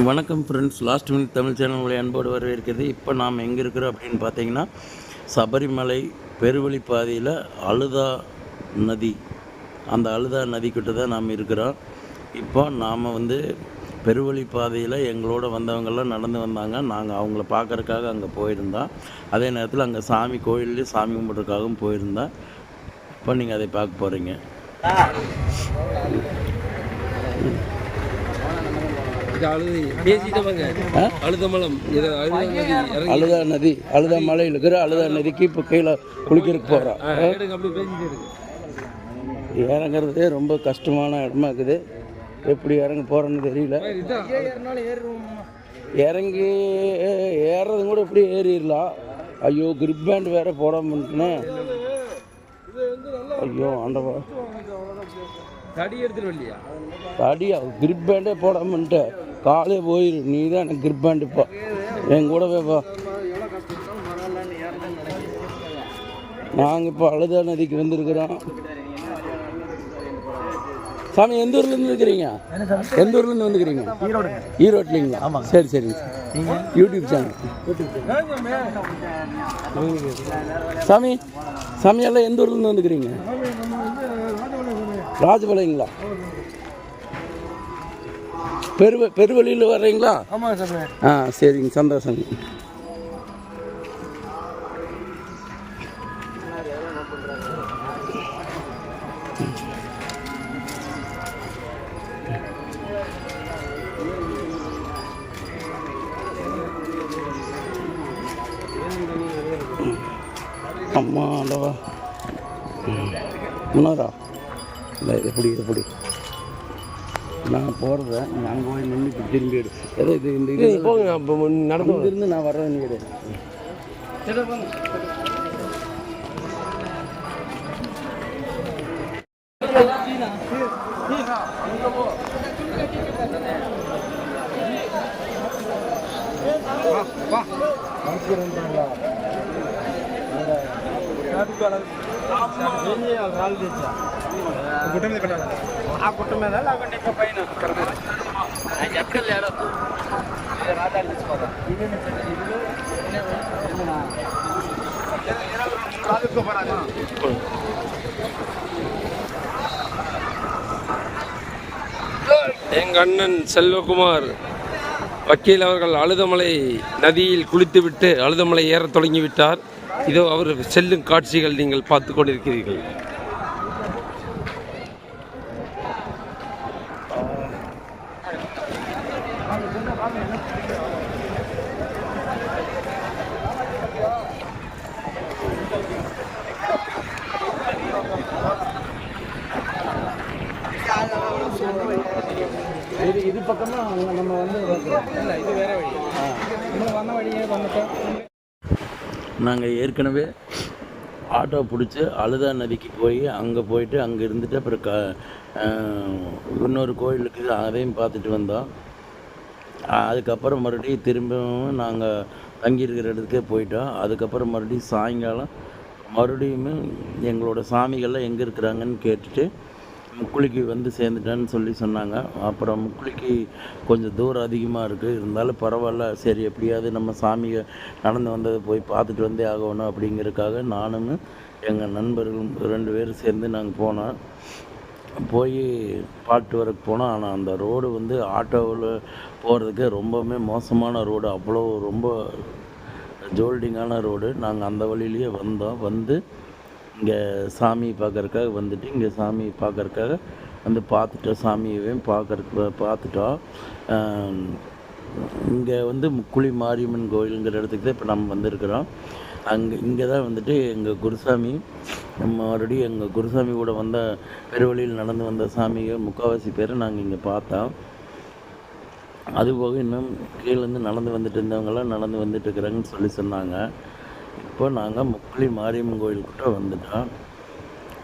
வணக்கம் friends last minute Tamil channel உடைய அன்போடு வரவேற்கிறது. இப்போ நாம் எங்கே இருக்கிறோம் அப்படின்னு பார்த்தீங்கன்னா சபரிமலை பெருவழி பாதையில் அழுதா நதி அந்த அழுதா நதிக்கிட்ட தான் நாம் இருக்கிறோம். இப்போ நாம் வந்து பெருவழி பாதையில் எங்களோட வந்தவங்கெல்லாம் நடந்து வந்தாங்க. நாங்கள் அவங்கள பார்க்குறக்காக அங்கே போயிருந்தோம். அதே நேரத்தில் அங்கே சாமி கோயில்லேயே சாமி கும்பிட்றதுக்காகவும் போயிருந்தோம். இப்போ நீங்கள் அதை பார்க்க போகிறீங்க இது அழுது நதி அழுதா மலையில் இருக்கிற அழுதா நதிக்கு இப்போ கீழே குளிக்கிறதுக்கு போகிறோம் இறங்குறதே ரொம்ப கஷ்டமான இடமா இருக்குது. எப்படி இறங்க போகிறேன்னு தெரியல. இறங்கி ஏறுறது கூட எப்படி ஏறிடலாம். ஐயோ கிரிப் பேண்ட் வேற போடாமட்டேனே ஐயோ ஆண்டவா. தடி எடுத்துட்டு இல்லையா அடியா கிரிப் பேண்டே போடாமன்ட்டு காலே போயிரு நீ தான் எனக்கு கிரிப் பேண்ட் இப்போ என் கூடவே வா நாங்கள் இப்போ அழுதா நதிக்கு வந்திருக்கிறோம். சாமி எந்த ஊர்லேருந்து இருக்கிறீங்க? எந்த ஊர்லேருந்து வந்துக்கிறீங்க ஈரோடு ஈரோட்லிங்களா ஆமாம் சரி சரி. யூடியூப் சேனல் சாமி சாமி எல்லாம் எந்த ஊர்லேருந்து வந்துக்கிறீங்க ராஜபாளையங்களா? பெருவ பெருவழியில் வர்றீங்களா? ஆமாம் சார். ஆ சரிங்க சந்தோஷங்க. அம்மா ஆண்டவா முன்னாரா இல்லை எப்படி எப்படி நான் போகிறத நான் போய் நின்று திரும்பி எடு ஏதோ இது இந்த இது. போங்க அப்போ நடந்து இருந்து நான் வர்றேன் நீ எடு எங்க அண்ணன் செல்வகுமார் வக்கீல் அவர்கள் அழுதமலை நதியில் குளித்துவிட்டு அழுதமலை ஏறத் தொடங்கிவிட்டார். இதோ அவர் செல்லும் காட்சிகள் நீங்கள் பார்த்து கொண்டிருக்கிறீர்கள். இது இது பக்கமாக நம்ம வந்து இது வேற வழி. வந்த வழியே வந்துட்டோம். நாங்கள் ஏற்கனவே ஆட்டோ பிடிச்சி அழுதா நதிக்கு போய் அங்கே போயிட்டு அங்கே இருந்துட்டு அப்புறம் க இன்னொரு கோயிலுக்கு அதையும் பார்த்துட்டு வந்தோம். அதுக்கப்புறம் மறுபடியும் திரும்பவும் நாங்கள் தங்கியிருக்கிற இடத்துக்கே போயிட்டோம். அதுக்கப்புறம் மறுபடியும் சாயங்காலம் மறுபடியும் எங்களோட சாமிகள்லாம் எங்கே இருக்கிறாங்கன்னு கேட்டுட்டு முக்குளிக்கு வந்து சேர்ந்துட்டேன்னு சொல்லி சொன்னாங்க. அப்புறம் முக்குளிக்கு கொஞ்சம் தூரம் அதிகமாக இருக்குது இருந்தாலும் பரவாயில்ல. சரி எப்படியாவது நம்ம சாமியை நடந்து வந்ததை போய் பார்த்துட்டு வந்தே ஆகணும் அப்படிங்கிறதுக்காக நானும் எங்கள் நண்பர்களும் ரெண்டு பேரும் சேர்ந்து நாங்கள் போனோம். போய் பாட்டு வரக்கு போனோம். ஆனால் அந்த ரோடு வந்து ஆட்டோவில் போகிறதுக்கு ரொம்பவுமே மோசமான ரோடு. அவ்வளோ ரொம்ப ஜோல்டிங்கான ரோடு. நாங்கள் அந்த வழியிலேயே வந்தோம். வந்து இங்கே சாமி பார்க்குறக்காக வந்துட்டு இங்கே சாமி பார்க்கறக்காக வந்து பார்த்துட்டோம். சாமியையும் பார்க்குறக்கு பார்த்துட்டோம். இங்கே வந்து முக்குழி மாரியம்மன் கோயிலுங்கிற இடத்துக்கு தான் இப்போ நம்ம வந்திருக்கிறோம். அங்கே இங்கே தான் வந்துட்டு எங்கள் குருசாமி நம்ம மறுபடியும் எங்கள் குருசாமி கூட வந்த பெருவழியில் நடந்து வந்த சாமிகள் முக்கால்வாசி பேரை நாங்கள் இங்கே பார்த்தோம் அதுபோக இன்னும் கீழேருந்து நடந்து வந்துட்டு இருந்தவங்களாம் நடந்து வந்துட்டு இருக்கிறாங்கன்னு சொல்லி சொன்னாங்க. இப்போ நாங்கள் முக்குளி மாரியம்மன் கோயில்கிட்ட வந்துட்டோம்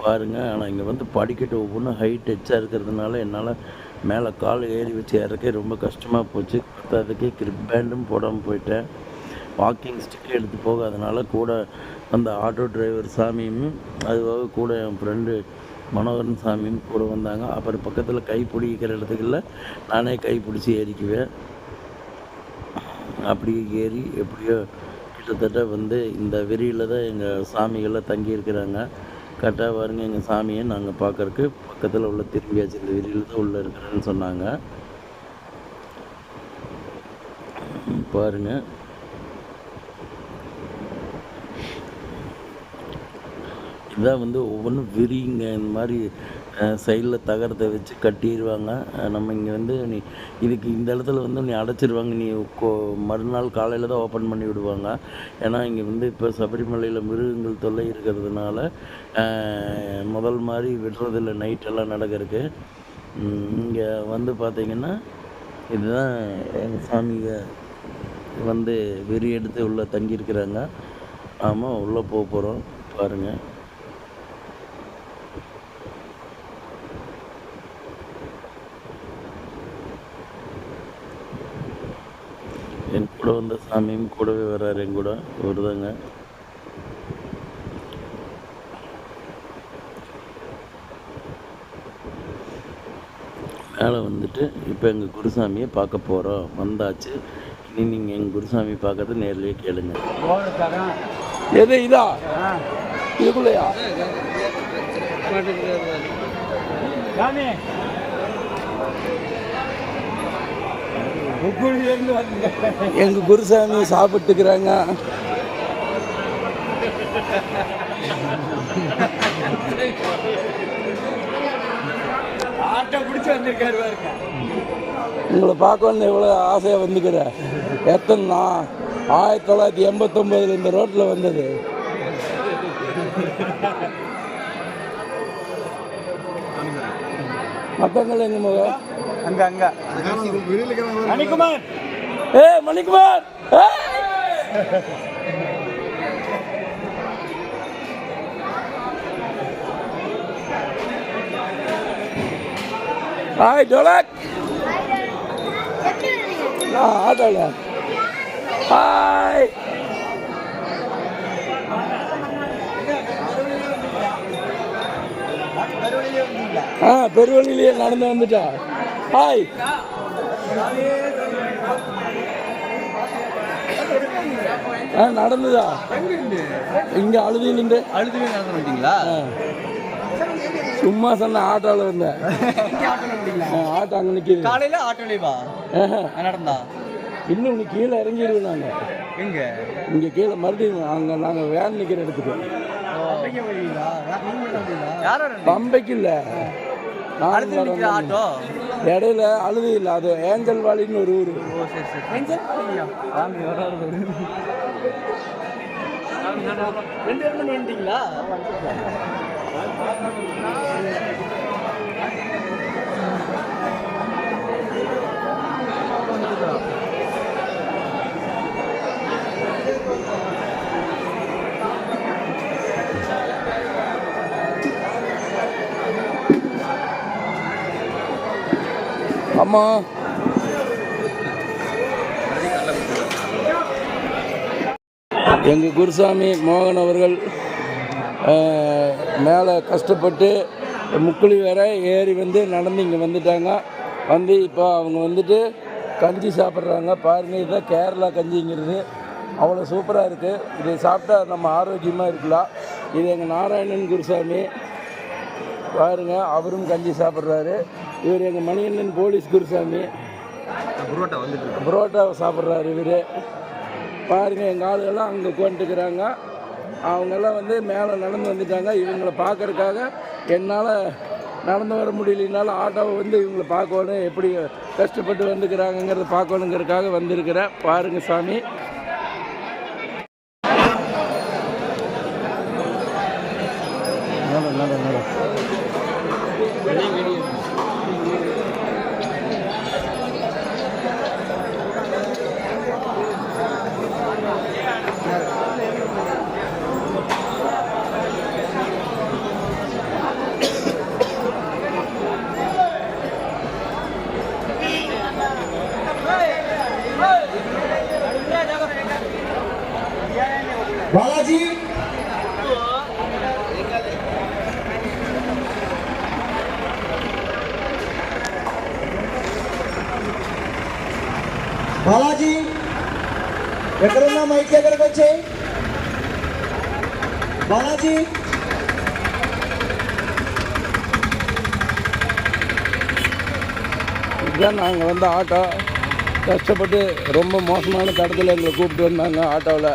பாருங்கள் ஆனால் இங்கே வந்து படிக்கட்டு ஒவ்வொன்றும் ஹைட் எச்சாக இருக்கிறதுனால என்னால் மேலே கால் ஏறி வச்சு இறக்கே ரொம்ப கஷ்டமாக போச்சு. அதுக்கு கிரிப் பேண்டும் போடாமல் போயிட்டேன். வாக்கிங் ஸ்டிக் எடுத்து போகாதனால கூட அந்த ஆட்டோ டிரைவர் சாமியும் அதுவாக கூட என் ஃப்ரெண்டு மனோகரன் சாமியும் கூட வந்தாங்க. அப்புறம் பக்கத்தில் கை பிடிக்கிற இடத்துக்குள்ள நானே கை பிடிச்சி ஏறிக்குவேன். அப்படியே ஏறி எப்படியோ கிட்டத்தட்ட வந்து இந்த வெறியில் தான் எங்கள் சாமிகள்லாம் தங்கியிருக்கிறாங்க. கரெக்டாக பாருங்க எங்கள் சாமியை நாங்கள் பார்க்குறக்கு பக்கத்தில் உள்ள திரும்பியாச்சு. இந்த வெறியில் தான் உள்ளே இருக்கிறேன்னு சொன்னாங்க. பாருங்கள் இதான் வந்து ஒவ்வொன்றும் விரிங்க இந்த மாதிரி சைடில் தகரத்தை வச்சு கட்டிடுவாங்க நம்ம இங்கே வந்து நீ இதுக்கு இந்த இடத்துல வந்து நீ அடைச்சிருவாங்க. நீ கோ மறுநாள் காலையில் தான் ஓப்பன் பண்ணி விடுவாங்க. ஏன்னா இங்கே வந்து இப்போ சபரிமலையில் மிருகங்கள் தொல்லை இருக்கிறதுனால முதல் மாதிரி விடுறதில்ல. நைட்டெல்லாம் நடக்கிறதுக்கு. இங்கே வந்து பார்த்தீங்கன்னா இதுதான் எங்கள் சாமிங்க வந்து வெறி எடுத்து உள்ளே தங்கியிருக்கிறாங்க. ஆமாம் உள்ளே போக போகிறோம் பாருங்கள் என் கூட வந்த சாமியும் கூடவே வர்றாரு என் கூட. வருதாங்க. மேலே வந்துட்டு இப்போ எங்கள் குருசாமியை பார்க்க போகிறோம். வந்தாச்சு. இனி நீங்கள் எங்கள் குருசாமி பார்க்கறது நேர்லேயே கேளுங்க. எது இதா? இதுக்குள்ளையா? எங்கள் குருசாமி சாப்பிட்டுக்கிறாங்க. உங்களை பார்க்க வந்து எவ்வளோ ஆசையாக வந்துக்கிறேன் எத்தனை நான் ஆயிரத்தி தொள்ளாயிரத்தி எண்பத்தொம்போதில் இந்த ரோட்டில் வந்தது. மற்றவங்க எங்க முகம்? அங்க அங்க மணிக்குமார் ஏ மணிக்குமார் ஏய்! ஹாய் டோலக் ஆ ஆட்டோல ஹாய் ஆ பெருவழியிலேயே நடந்து வந்துட்டா ஹாய் நடந்துதா? இங்க அழுதியிலிருந்து அழுதுவே நடந்து சும்மா சொன்ன ஆட்டோவில் இருந்தேன் ஆட்டோ அங்கே நிற்கிது காலையில ஆட்டோலேவா நடந்தா? இன்னும் நீ கீழே இறங்கிடுவோம் நாங்கள் எங்க? இங்கே கீழே மறுபடியும் அங்கே நாங்கள் வேன் நிற்கிற இடத்துக்கு. பம்பைக்கு இல்லை. அடுத்து ஆட்டோ? இடையில அழுது இல்லை அது ஏஞ்சல் வாலின்னு ஒரு ஊர். ஓ சரி ரெண்டு வந்துட்டீங்களா அம்மா எங்கள் குருசாமி மோகன் அவர்கள் மேலே கஷ்டப்பட்டு முக்குழி வேற ஏறி வந்து நடந்து இங்கே வந்துட்டாங்க. வந்து இப்போ அவங்க வந்துட்டு கஞ்சி சாப்பிட்றாங்க. பாருங்கள் இதுதான் கேரளா கஞ்சிங்கிறது. அவ்வளோ சூப்பராக இருக்குது இதை சாப்பிட்டா நம்ம ஆரோக்கியமாக இருக்கலாம். இது எங்கள் நாராயணன் குருசாமி. பாருங்க அவரும் கஞ்சி சாப்பிட்றாரு. இவர் எங்கள் மணிகண்டன் போலீஸ் குருசாமி. புரோட்டா வந்துட்டு புரோட்டா சாப்பிட்றாரு இவர். பாருங்க எங்கள் ஆளுகெல்லாம் அங்கே உட்காந்துக்கிறாங்க அவங்கெல்லாம் வந்து மேலே நடந்து வந்துட்டாங்க. இவங்களை பார்க்கறதுக்காக என்னால் நடந்து வர முடியலனாலும் ஆட்டோவை வந்து இவங்களை பார்க்கணும். எப்படி கஷ்டப்பட்டு வந்துக்கிறாங்கங்கிறத பார்க்கணுங்கிறதுக்காக வந்திருக்கிறேன். பாருங்க சாமி. బాలాజీ ఎక్కడున్నా మైక్ దగ్గరకు వచ్చాయి బాలాజీ இதுதான் நாங்கள் வந்த ஆட்டோ. கஷ்டப்பட்டு ரொம்ப மோசமான தடத்தில் எங்களை கூப்பிட்டு வந்தாங்க ஆட்டோவில்.